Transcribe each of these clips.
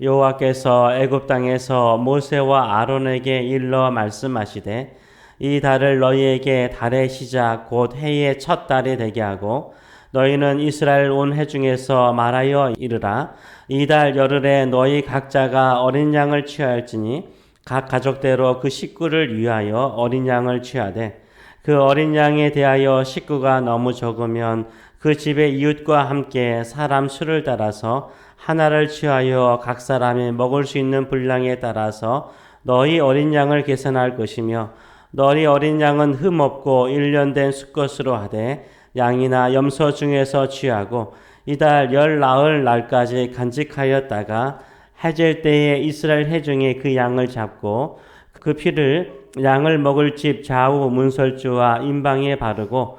여호와께서 애굽 땅에서 모세와 아론에게 일러 말씀하시되 이 달을 너희에게 달의 시작 곧 해의 첫 달이 되게 하고 너희는 이스라엘 온 해 중에서 말하여 이르라. 이 달 열흘에 너희 각자가 어린 양을 취할지니 각 가족대로 그 식구를 위하여 어린 양을 취하되 그 어린 양에 대하여 식구가 너무 적으면 그 집의 이웃과 함께 사람 수를 따라서 하나를 취하여 각 사람이 먹을 수 있는 분량에 따라서 너희 어린 양을 계산할 것이며 너희 어린 양은 흠 없고 일년된 수것으로 하되 양이나 염소 중에서 취하고 이달 열 나흘 날까지 간직하였다가 해질 때에 이스라엘 해중에 그 양을 잡고 그 피를 양을 먹을 집 좌우 문설주와 임방에 바르고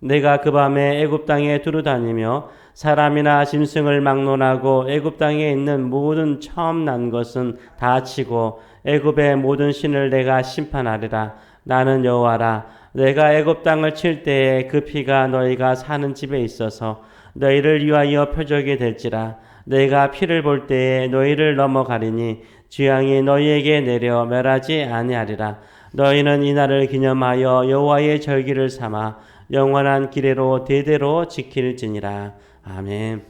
내가 그 밤에 애굽 땅에 두루 다니며 사람이나 짐승을 막론하고 애굽 땅에 있는 모든 처음 난 것은 다 치고 애굽의 모든 신을 내가 심판하리라. 나는 여호와라. 내가 애굽 땅을 칠 때에 그 피가 너희가 사는 집에 있어서 너희를 위하여 표적이 될지라. 내가 피를 볼 때에 너희를 넘어가리니 주양이 너희에게 내려 멸하지 아니하리라. 너희는 이날을 기념하여 여호와의 절기를 삼아 영원한 기례로 대대로 지킬지니라. 아멘.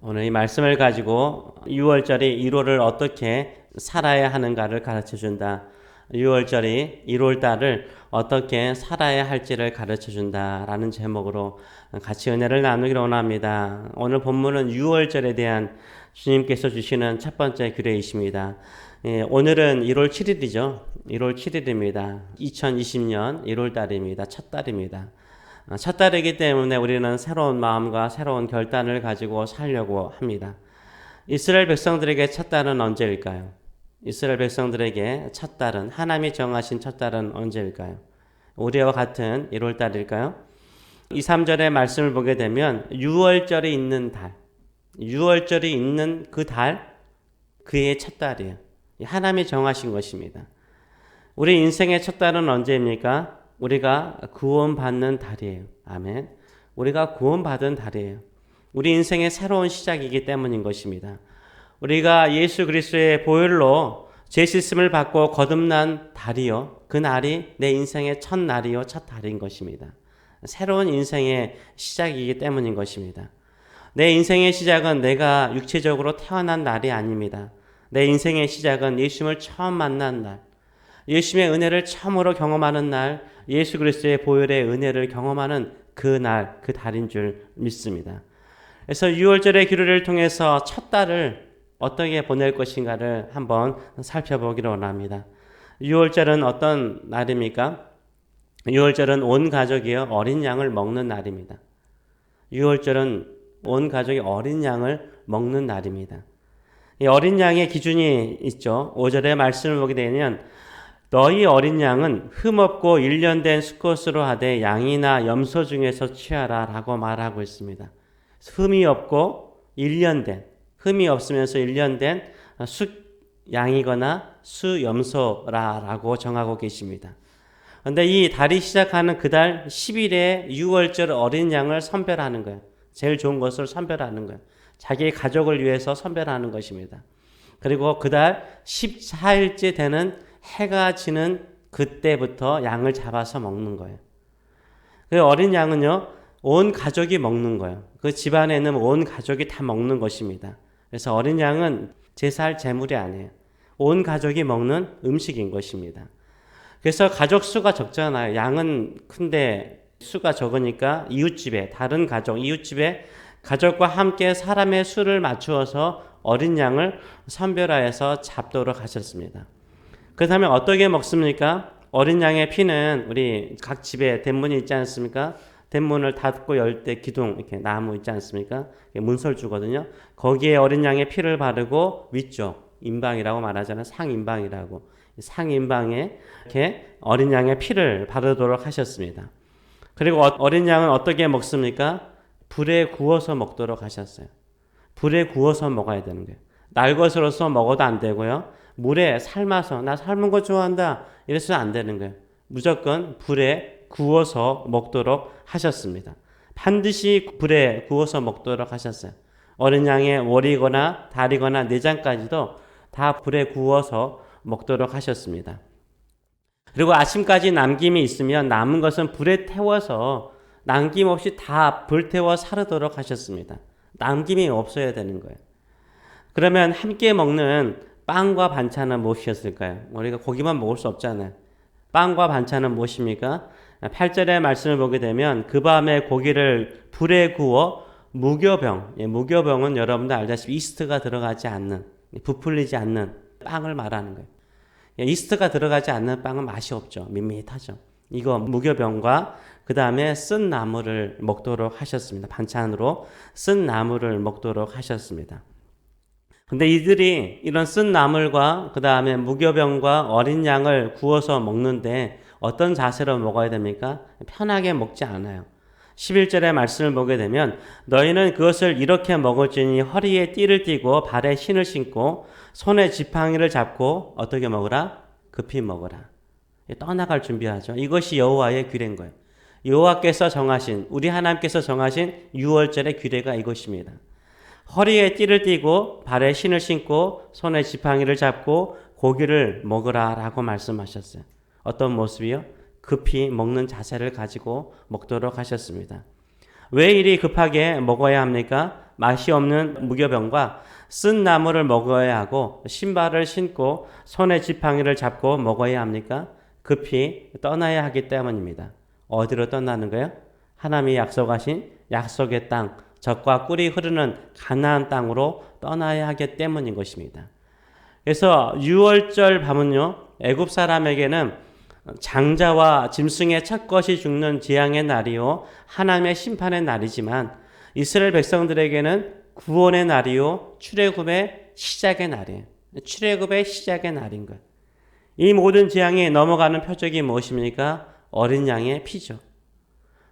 오늘 이 말씀을 가지고 6월절이 1월을 어떻게 살아야 하는가를 가르쳐 준다. 6월절이 1월 달을 어떻게 살아야 할지를 가르쳐 준다라는 제목으로 같이 은혜를 나누기로 원합니다. 오늘 본문은 6월절에 대한 주님께서 주시는 첫 번째 규례이십니다. 예, 오늘은 1월 7일이죠. 1월 7일입니다. 2020년 1월 달입니다. 첫 달입니다. 아, 첫 달이기 때문에 우리는 새로운 마음과 새로운 결단을 가지고 살려고 합니다. 이스라엘 백성들에게 첫 달은 언제일까요? 이스라엘 백성들에게 첫 달은 하나님이 정하신 첫 달은 언제일까요? 우리와 같은 1월 달일까요? 2, 3절의 말씀을 보게 되면 6월절이 있는 달, 6월절이 있는 그 달, 그의 첫 달이에요. 하나님이 정하신 것입니다. 우리 인생의 첫 달은 언제입니까? 우리가 구원받는 달이에요. 아멘. 우리가 구원받은 달이에요. 우리 인생의 새로운 시작이기 때문인 것입니다. 우리가 예수 그리스도의 보혈로 죄 씻음을 받고 거듭난 달이요. 그 날이 내 인생의 첫 날이요. 첫 달인 것입니다. 새로운 인생의 시작이기 때문인 것입니다. 내 인생의 시작은 내가 육체적으로 태어난 날이 아닙니다. 내 인생의 시작은 예수님을 처음 만난 날, 예수님의 은혜를 처음으로 경험하는 날, 예수 그리스도의 보혈의 은혜를 경험하는 그 날, 그 달인 줄 믿습니다. 그래서 6월절의 기류를 통해서 첫 달을 어떻게 보낼 것인가를 한번 살펴보기로 원합니다. 6월절은 어떤 날입니까? 6월절은 온 가족이요 어린 양을 먹는 날입니다. 6월절은 온 가족이 어린 양을 먹는 날입니다. 이 어린 양의 기준이 있죠. 5절의 말씀을 보게 되면 너희 어린 양은 흠없고 일년된 수컷으로 하되 양이나 염소 중에서 취하라 라고 말하고 있습니다. 흠이 없고 일년된 흠이 없으면서 일년된 수 양이거나 수 염소라라고 정하고 계십니다. 근데 이 달이 시작하는 그달 10일에 6월절 어린 양을 선별하는 거예요. 제일 좋은 것을 선별하는 거예요. 자기의 가족을 위해서 선별하는 것입니다. 그리고 그달 14일째 되는 해가 지는 그때부터 양을 잡아서 먹는 거예요. 그 어린 양은요, 온 가족이 먹는 거예요. 그 집안에 있는 온 가족이 다 먹는 것입니다. 그래서 어린 양은 제사할 제물이 아니에요. 온 가족이 먹는 음식인 것입니다. 그래서 가족 수가 적잖아요. 양은 큰데 수가 적으니까 이웃집에, 다른 가족, 이웃집에 가족과 함께 사람의 수를 맞추어서 어린 양을 선별하여서 잡도록 하셨습니다. 그 다음에 어떻게 먹습니까? 어린 양의 피는 우리 각 집에 대문이 있지 않습니까? 대문을 닫고 열 때 기둥 이렇게 나무 있지 않습니까? 문설주거든요. 거기에 어린 양의 피를 바르고 위쪽 임방이라고 말하잖아요. 상임방이라고 상임방에 이렇게 어린 양의 피를 바르도록 하셨습니다. 그리고 어- 어린 양은 어떻게 먹습니까? 불에 구워서 먹도록 하셨어요. 불에 구워서 먹어야 되는 거예요. 날 것으로서 먹어도 안 되고요. 물에 삶아서 나 삶은 거 좋아한다 이래서는 안 되는 거예요. 무조건 불에 구워서 먹도록 하셨습니다. 반드시 불에 구워서 먹도록 하셨어요. 어린 양의 월이거나 다리거나 내장까지도 다 불에 구워서 먹도록 하셨습니다. 그리고 아침까지 남김이 있으면 남은 것은 불에 태워서 남김없이 다 불태워 사르도록 하셨습니다. 남김이 없어야 되는 거예요. 그러면 함께 먹는 빵과 반찬은 무엇이었을까요? 우리가 고기만 먹을 수 없잖아요. 빵과 반찬은 무엇입니까? 8절의 말씀을 보게 되면 그 밤에 고기를 불에 구워 무교병, 예, 무교병은 여러분들 알다시피 이스트가 들어가지 않는, 부풀리지 않는 빵을 말하는 거예요. 예, 이스트가 들어가지 않는 빵은 맛이 없죠. 밋밋하죠. 이거 무교병과 그 다음에 쓴 나물을 먹도록 하셨습니다. 반찬으로 쓴 나물을 먹도록 하셨습니다. 근데 이들이 이런 쓴 나물과 그 다음에 무교병과 어린 양을 구워서 먹는데 어떤 자세로 먹어야 됩니까? 편하게 먹지 않아요. 11절의 말씀을 보게 되면 너희는 그것을 이렇게 먹을지니 허리에 띠를 띠고 발에 신을 신고 손에 지팡이를 잡고 어떻게 먹으라? 급히 먹으라. 떠나갈 준비하죠. 이것이 여호와의 규례인 거예요. 여호와께서 정하신 우리 하나님께서 정하신 6월절의 규례가 이것입니다. 허리에 띠를 띠고 발에 신을 신고 손에 지팡이를 잡고 고기를 먹으라라고 말씀하셨어요. 어떤 모습이요? 급히 먹는 자세를 가지고 먹도록 하셨습니다. 왜 이리 급하게 먹어야 합니까? 맛이 없는 무교병과 쓴 나물을 먹어야 하고 신발을 신고 손에 지팡이를 잡고 먹어야 합니까? 급히 떠나야 하기 때문입니다. 어디로 떠나는 거예요? 하나님이 약속하신 약속의 땅, 젖과 꿀이 흐르는 가나안 땅으로 떠나야 하기 때문인 것입니다. 그래서 6월절 밤은요, 애굽 사람에게는 장자와 짐승의 첫 것이 죽는 재앙의 날이요, 하나님의 심판의 날이지만 이스라엘 백성들에게는 구원의 날이요, 출애굽의 시작의 날이에요. 출애굽의 시작의 날인 것. 이 모든 재앙이 넘어가는 표적이 무엇입니까? 어린 양의 피죠.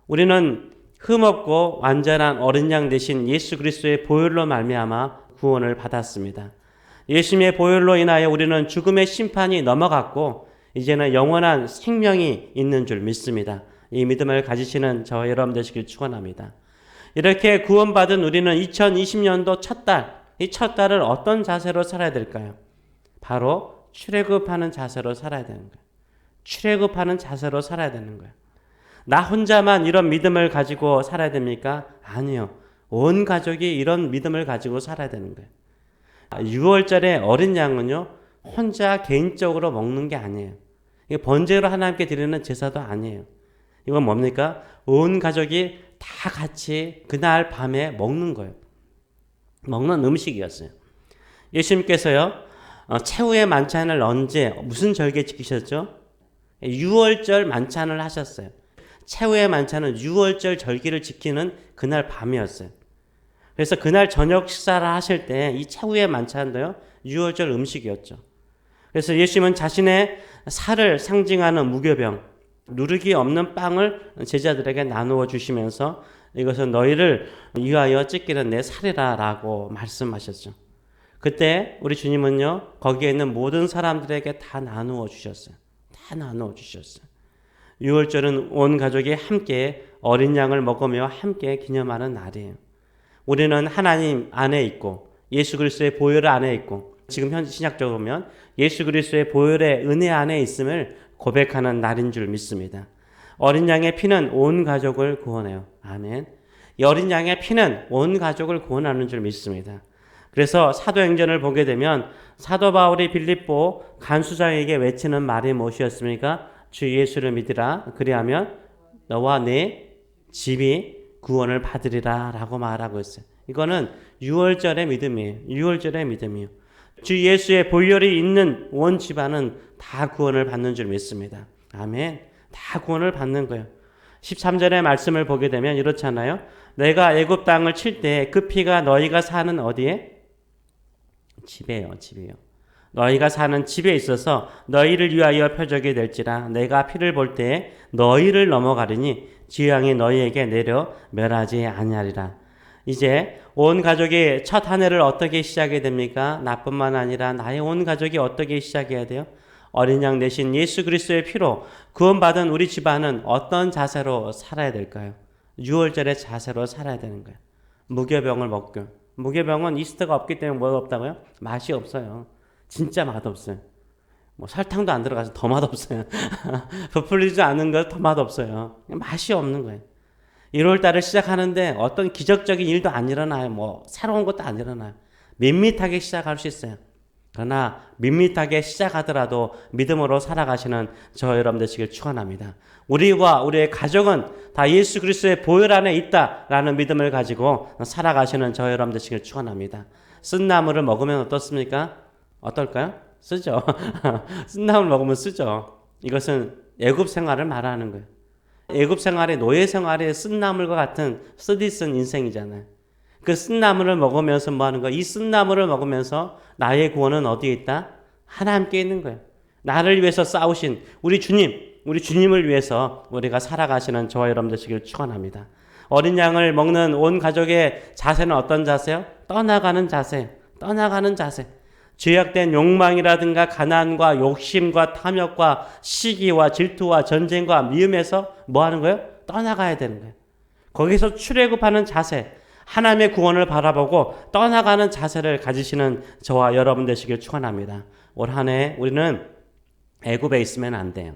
우리는 흠없고 완전한 어린 양 대신 예수 그리스도의 보혈로 말미암아 구원을 받았습니다. 예수님의 보혈로 인하여 우리는 죽음의 심판이 넘어갔고 이제는 영원한 생명이 있는 줄 믿습니다. 이 믿음을 가지시는 저 여러분 되시길 축원합니다. 이렇게 구원받은 우리는 2020년도 첫 달, 이 첫 달을 어떤 자세로 살아야 될까요? 바로 출애굽하는 자세로 살아야 되는 거예요. 출애굽하는 자세로 살아야 되는 거예요. 나 혼자만 이런 믿음을 가지고 살아야 됩니까? 아니요. 온 가족이 이런 믿음을 가지고 살아야 되는 거예요. 6월절에 어린 양은요, 혼자 개인적으로 먹는 게 아니에요. 이게 번제로 하나님께 드리는 제사도 아니에요. 이건 뭡니까? 온 가족이 다 같이 그날 밤에 먹는 거예요. 먹는 음식이었어요. 예수님께서요, 어, 최후의 만찬을 언제, 무슨 절기에 지키셨죠? 6월절 만찬을 하셨어요. 최후의 만찬은 6월절 절기를 지키는 그날 밤이었어요. 그래서 그날 저녁 식사를 하실 때 이 최후의 만찬도요, 6월절 음식이었죠. 그래서 예수님은 자신의 살을 상징하는 무교병, 누르기 없는 빵을 제자들에게 나누어 주시면서 이것은 너희를 위하여 찢기는 내 살이라 라고 말씀하셨죠. 그때 우리 주님은요, 거기에 있는 모든 사람들에게 다 나누어 주셨어요. 다 나누어 주셨어요. 6월절은 온 가족이 함께 어린 양을 먹으며 함께 기념하는 날이에요. 우리는 하나님 안에 있고 예수 그리스도의 보혈 안에 있고 지금 현 신약적으로 보면 예수 그리스도의 보혈의 은혜 안에 있음을 고백하는 날인 줄 믿습니다. 어린 양의 피는 온 가족을 구원해요. 아멘. 이 어린 양의 피는 온 가족을 구원하는 줄 믿습니다. 그래서 사도행전을 보게 되면 사도 바울이 빌립보 간수장에게 외치는 말이 무엇이었습니까? 주 예수를 믿으라. 그리하면 너와 내 집이 구원을 받으리라 라고 말하고 있어요. 이거는 6월절의 믿음이에요. 6월절의 믿음이에요. 주 예수의 보혈이 있는 온 집안은 다 구원을 받는 줄 믿습니다. 아멘. 다 구원을 받는 거예요. 13절의 말씀을 보게 되면 이렇잖아요. 내가 애굽 땅을 칠 때 그 피가 너희가 사는 어디에? 집에요, 집에요. 너희가 사는 집에 있어서 너희를 위하여 표적이 될지라 내가 피를 볼 때에 너희를 넘어가리니 지향이 너희에게 내려 멸하지 아니하리라. 이제 온 가족이 첫 한 해를 어떻게 시작해야 됩니까? 나뿐만 아니라 나의 온 가족이 어떻게 시작해야 돼요? 어린 양 대신 예수 그리스도의 피로 구원받은 우리 집안은 어떤 자세로 살아야 될까요? 6월절의 자세로 살아야 되는 거예요. 무교병을 먹고 무교병은 이스트가 없기 때문에 뭐가 없다고요? 맛이 없어요. 진짜 맛없어요. 뭐 설탕도 안 들어가서 더 맛없어요. 부풀리지 않은 거더 맛없어요. 맛이 없는 거예요. 1월 달을 시작하는데 어떤 기적적인 일도 안 일어나요. 뭐 새로운 것도 안 일어나요. 밋밋하게 시작할 수 있어요. 그러나 밋밋하게 시작하더라도 믿음으로 살아가시는 저 여러분 되시길 축원합니다. 우리와 우리의 가족은 다 예수 그리스도의 보혈 안에 있다라는 믿음을 가지고 살아가시는 저 여러분 되시길 축원합니다. 쓴 나물을 먹으면 어떻습니까? 어떨까요? 쓰죠. 쓴 나물 먹으면 쓰죠. 이것은 애굽 생활을 말하는 거예요. 애굽 생활의 노예 생활의 쓴나물과 같은 쓰디쓴 인생이잖아요. 그 쓴나물을 먹으면서 뭐 하는 거야? 이 쓴나물을 먹으면서 나의 구원은 어디에 있다? 하나님께 있는 거예요. 나를 위해서 싸우신 우리 주님, 우리 주님을 위해서 우리가 살아가시는 저와 여러분 되시길 축원합니다. 어린 양을 먹는 온 가족의 자세는 어떤 자세요? 떠나가는 자세. 떠나가는 자세. 죄악된 욕망이라든가 가난과 욕심과 탐욕과 시기와 질투와 전쟁과 미움에서 뭐 하는 거예요? 떠나가야 되는 거예요. 거기서 출애굽하는 자세, 하나님의 구원을 바라보고 떠나가는 자세를 가지시는 저와 여러분 되시길 축원합니다. 올 한해 우리는 애굽에 있으면 안 돼요.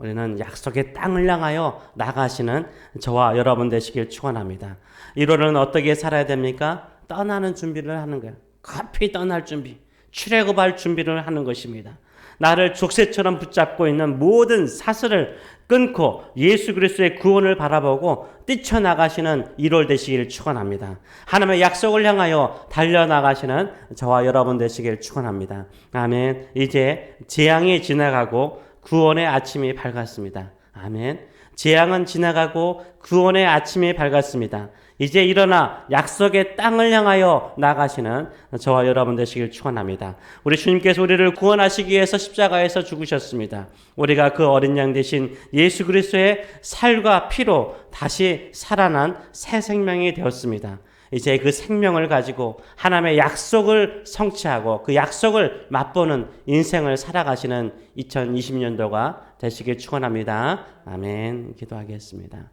우리는 약속의 땅을 향하여 나가시는 저와 여러분 되시길 축원합니다. 1월은 어떻게 살아야 됩니까? 떠나는 준비를 하는 거예요. 급히 떠날 준비. 출애굽할 준비를 하는 것입니다. 나를 족쇄처럼 붙잡고 있는 모든 사슬을 끊고 예수 그리스도의 구원을 바라보고 뛰쳐나가시는 1월 되시길 축원합니다. 하나님의 약속을 향하여 달려나가시는 저와 여러분 되시길 축원합니다. 아멘. 이제 재앙이 지나가고 구원의 아침이 밝았습니다. 아멘. 재앙은 지나가고 구원의 아침이 밝았습니다. 이제 일어나 약속의 땅을 향하여 나가시는 저와 여러분 되시길 축원합니다. 우리 주님께서 우리를 구원하시기 위해서 십자가에서 죽으셨습니다. 우리가 그 어린 양 대신 예수 그리스도의 살과 피로 다시 살아난 새 생명이 되었습니다. 이제 그 생명을 가지고 하나님의 약속을 성취하고 그 약속을 맛보는 인생을 살아가시는 2020년도가 되시길 축원합니다. 아멘. 기도하겠습니다.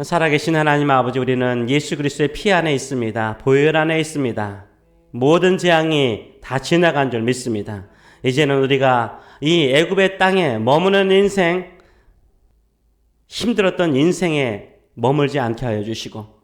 살아계신 하나님 아버지 우리는 예수 그리스도의 피 안에 있습니다. 보혈 안에 있습니다. 모든 재앙이 다 지나간 줄 믿습니다. 이제는 우리가 이 애굽의 땅에 머무는 인생 힘들었던 인생에 머물지 않게 하여 주시고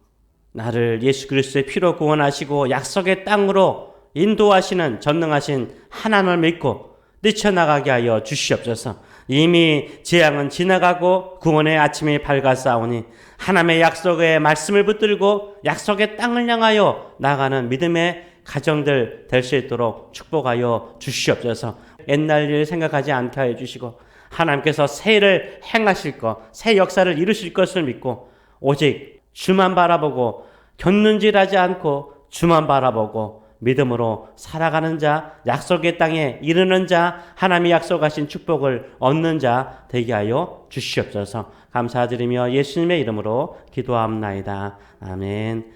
나를 예수 그리스도의 피로 구원하시고 약속의 땅으로 인도하시는 전능하신 하나님을 믿고 뛰쳐나가게 하여 주시옵소서. 이미 재앙은 지나가고 구원의 아침이 밝아싸우니 하나님의 약속의 말씀을 붙들고 약속의 땅을 향하여 나가는 믿음의 가정들 될 수 있도록 축복하여 주시옵소서. 옛날 일 생각하지 않게 하여 주시고 하나님께서 새를 행하실 것, 새 역사를 이루실 것을 믿고 오직 주만 바라보고 견눈질하지 않고 주만 바라보고 믿음으로 살아가는 자, 약속의 땅에 이르는 자, 하나님이 약속하신 축복을 얻는 자 되게 하여 주시옵소서. 감사드리며 예수님의 이름으로 기도합나이다. 아멘.